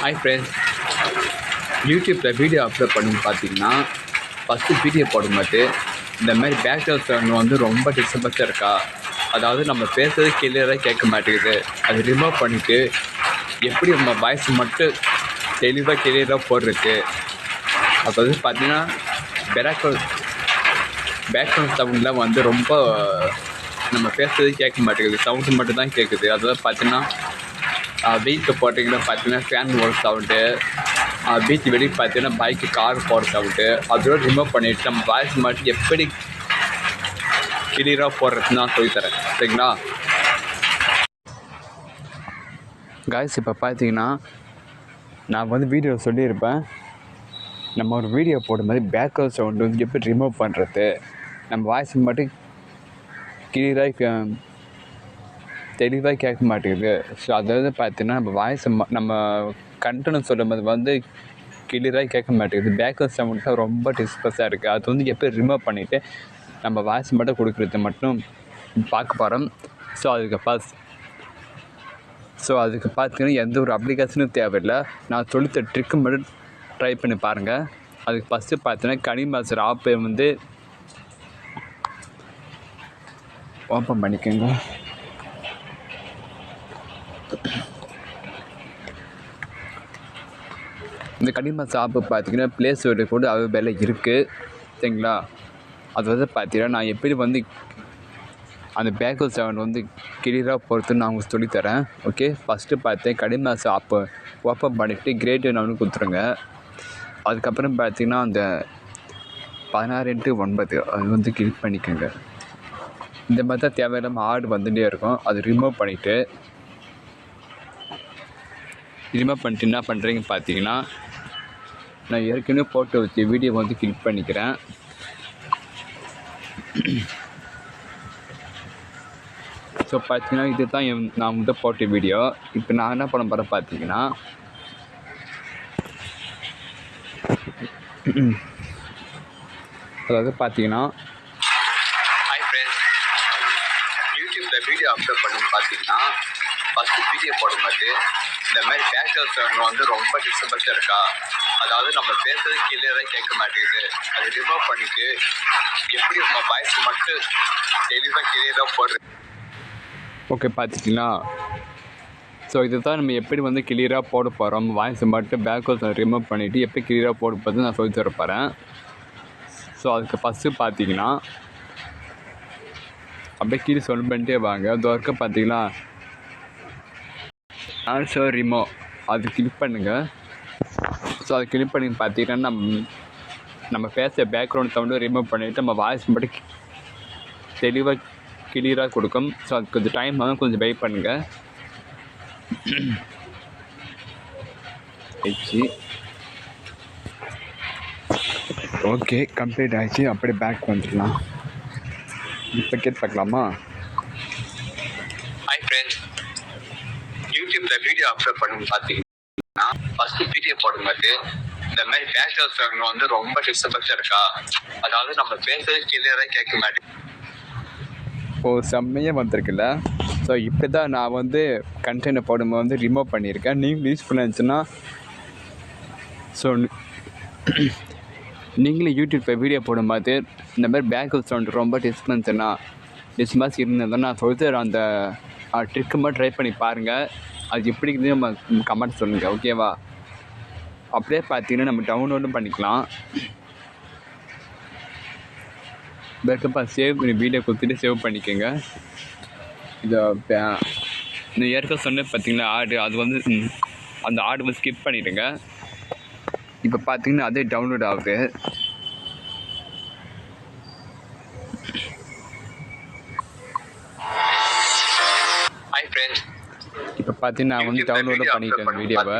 Hi friends யூடியூப்பில் video upload பண்ணி பார்த்தீங்கன்னா ஃபஸ்ட்டு வீடியோ போடும்போது இந்த மாதிரி பேக்ரவுண்ட் சவுண்ட் வந்து ரொம்ப டிஸ்டர்பன்ஸாக இருக்கா? அதாவது நம்ம பேசுறது கிளியராக கேட்க மாட்டேங்குது. அது ரிமூவ் பண்ணிவிட்டு எப்படி நம்ம வாய்ஸ் மட்டும் தெளிவாக கிளியராக போடுறது? அதாவது பார்த்தீங்கன்னா பேக்ரவுண்ட் பேக்ரவுண்ட் சவுண்ட்லாம் வந்து ரொம்ப நம்ம பேசுறது கேட்க மாட்டேங்குது. சவுண்டு மட்டும் தான் கேட்குது. அதாவது பார்த்தீங்கன்னா வீட்டில் போட்டிங்கன்னா பார்த்தீங்கன்னா ஃபேன் ஓட சவுண்டு பீச் வெளியே பார்த்தீங்கன்னா பைக்கு கார் போகிற சவுண்டு அதோட ரிமூவ் பண்ணிவிட்டு நம்ம வாய்ஸ் மட்டும் எப்படி கிளியராக போடுறதுன்னு நான் சொல்லித்தரேன் சரிங்களா? காய்ஸ் இப்போ பார்த்தீங்கன்னா நான் வந்து வீடியோ சொல்லியிருப்பேன். நம்ம ஒரு வீடியோ போடும்போது பேக்ரவுண்ட் சவுண்டு வந்து எப்படி ரிமூவ் பண்ணுறது நம்ம வாய்ஸ் மட்டும் கிளியராக தெளிவாக கேட்க மாட்டேங்குது. ஸோ அதாவது பார்த்தீங்கன்னா நம்ம வாய்ஸ் நம்ம கண்டனம் சொல்லும்போது வந்து கிளியராக கேட்க மாட்டேங்குது. பேக்ரவுண்ட் சவுண்ட் தான் ரொம்ப டிஸ்பஸாக இருக்குது அது வந்து எப்போ ரிமூவ் பண்ணிவிட்டு நம்ம வாய்ஸ் மட்டும் கொடுக்குறது மட்டும் பார்க்க போகிறோம் ஸோ அதுக்கு ஃபஸ்ட் ஸோ அதுக்கு பார்த்தீங்கன்னா எந்த ஒரு அப்ளிகேஷனும் தேவையில்லை. நான் சொல்லித்த ட்ரிக்கு மட்டும் ட்ரை பண்ணி பாருங்கள் அதுக்கு ஃபஸ்ட்டு பார்த்தீங்கன்னா கனி மாஸ்டர் ஆப்பை வந்து ஓப்பன் பண்ணிக்கோங்க. இந்த கனிம சாப்பு பார்த்தீங்கன்னா ப்ளே ஸ்டோரில் கூட வேலை இருக்குது சரிங்களா? அது வந்து பார்த்தீங்கன்னா நான் எப்படி வந்து அந்த பேக்கல் செவன் வந்து கிளியராக பொறுத்து நான் உங்களுக்கு சொல்லித்தரேன் ஓகே ஃபஸ்ட்டு பார்த்தேன் கனிம சாப்பு ஓப்பன் பண்ணிவிட்டு கிரேட் நான் வந்து கொடுத்துருங்க. அதுக்கப்புறம் பார்த்திங்கன்னா அந்த பதினாறு இன்ட்டு ஒன்பது அது வந்து கிளிக் பண்ணிக்கோங்க. இந்த மாதிரி தான் தேவையில்லாமல் ஆடு வந்துகிட்டே இருக்கும். அது ரிமூவ் பண்ணிவிட்டு ரிமூவ் பண்ணிட்டு என்ன பண்ணுறீங்க பார்த்தீங்கன்னா நான் ஏற்கனவே போட்டு வச்சு வீடியோ வந்து கிளிக் பண்ணிக்கிறேன். ஸோ பார்த்தீங்கன்னா இது தான் என் நான் வந்து போட்ட வீடியோ இப்போ நான் என்ன பண்ண போகிறேன் பார்த்தீங்கன்னா அதாவது பார்த்தீங்கன்னா யூடியூப்பில் வீடியோ அப்லோட் பண்ணி பார்த்தீங்கன்னா ஃபஸ்ட்டு பிடிஏ போடும்போது இந்த மாதிரி பேக்ரவுண்ட் சவுண்ட் வந்து ரொம்ப டிஸ்டர்பன்ஸாக இருக்கா? அதாவது நம்ம பேசுறது கிளியராக கேட்க மாட்டேங்குது. அதை ரிமூவ் பண்ணிவிட்டு எப்படி நம்ம வாய்ஸ் மட்டும் தெளிவாக கிளியராக போடுறது? ஓகே பார்த்துட்டிங்களா? ஸோ இது தான் நம்ம எப்படி வந்து கிளியராக போட போகிறோம் வாய்ஸ் மட்டும் பேக்ரவுண்ட் ரிமூவ் பண்ணிவிட்டு எப்படி கிளியராக போட போகிறது நான் சொல்லி தர போகிறேன் ஸோ அதுக்கு ஃபஸ்ட்டு பார்த்தீங்கன்னா அப்படியே கீழே சொல் பண்ணிட்டே வாங்க. அது வரைக்கும் பார்த்தீங்கன்னா ஆன்சர் ரிமோ அது கிளிக் பண்ணுங்கள் ஸோ அது கிளிக் பண்ணி பார்த்தீங்கன்னா நம்ம நம்ம பேச பேக்ரவுண்ட் சவுண்டும் ரிமூவ் பண்ணிவிட்டு நம்ம வாய்ஸ் மட்டும் தெளிவாக கிளியராக கொடுக்கும். ஸோ அதுக்கு கொஞ்சம் டைம் ஆகும். கொஞ்சம் வெயிட் பண்ணுங்கள் ஆயிடுச்சு ஓகே கம்ப்ளீட் ஆயிடுச்சு. அப்படியே பேக் வந்துடலாம். இப்போ கேட் பார்க்கலாமா? ஹாய் ஃப்ரெண்ட்ஸ் யூடியூப்ல வீடியோ அப்லோட் பண்ணி பார்த்தீங்கன்னா ஃபர்ஸ்ட் வீடியோ போடும்போது இந்த மாதிரி பேக்ரவுண்ட் சவுண்ட் வந்து ரொம்ப டிஸ்டர்பன்ஸாக இருக்கா? அதாவது நம்ம பேசுறது கிளியராக கேட்க மாட்டேங்குது ஓ செம்மையாக வந்திருக்குல்ல? ஸோ இப்போ தான் நான் வந்து கண்டெய்னர் போடும்போது வந்து ரிமூவ் பண்ணியிருக்கேன். நீங்கள் யூஸ்ஃபுல்லாக இருந்துச்சுன்னா ஸோ நீங்களும் யூடியூப்பில் வீடியோ போடும்போது இந்த மாதிரி பேக்ரவுண்ட் சவுண்ட் ரொம்ப டிஸ்டன்ஸ்னா டிஸ்டன்ஸ் இருந்ததுன்னா நான் சொல்லிட்டு அந்த ட்ரிக்கு மட்டும் ட்ரை பண்ணி பாருங்கள் அது எப்படி இருக்குது நம்ம கமெண்ட் சொல்லுங்கள் ஓகேவா அப்படியே பார்த்தீங்கன்னா நம்ம டவுன்லோடும் பண்ணிக்கலாம். பேக்கப்பா சேவ் பண்ணி வீடியோ கொடுத்துட்டு சேவ் பண்ணிக்கோங்க. இதை இந்த ஏற்க சொன்னேன் பார்த்தீங்களா ஆடு அது வந்து அந்த ஆடு வந்து ஸ்கிப் பண்ணிவிடுங்க இப்போ பார்த்தீங்கன்னா அதே டவுன்லோட் ஆகுது. இப்போ பார்த்தீங்கன்னா நான் வந்து டவுன்லோடும் பண்ணிட்டேன் வீடியோவை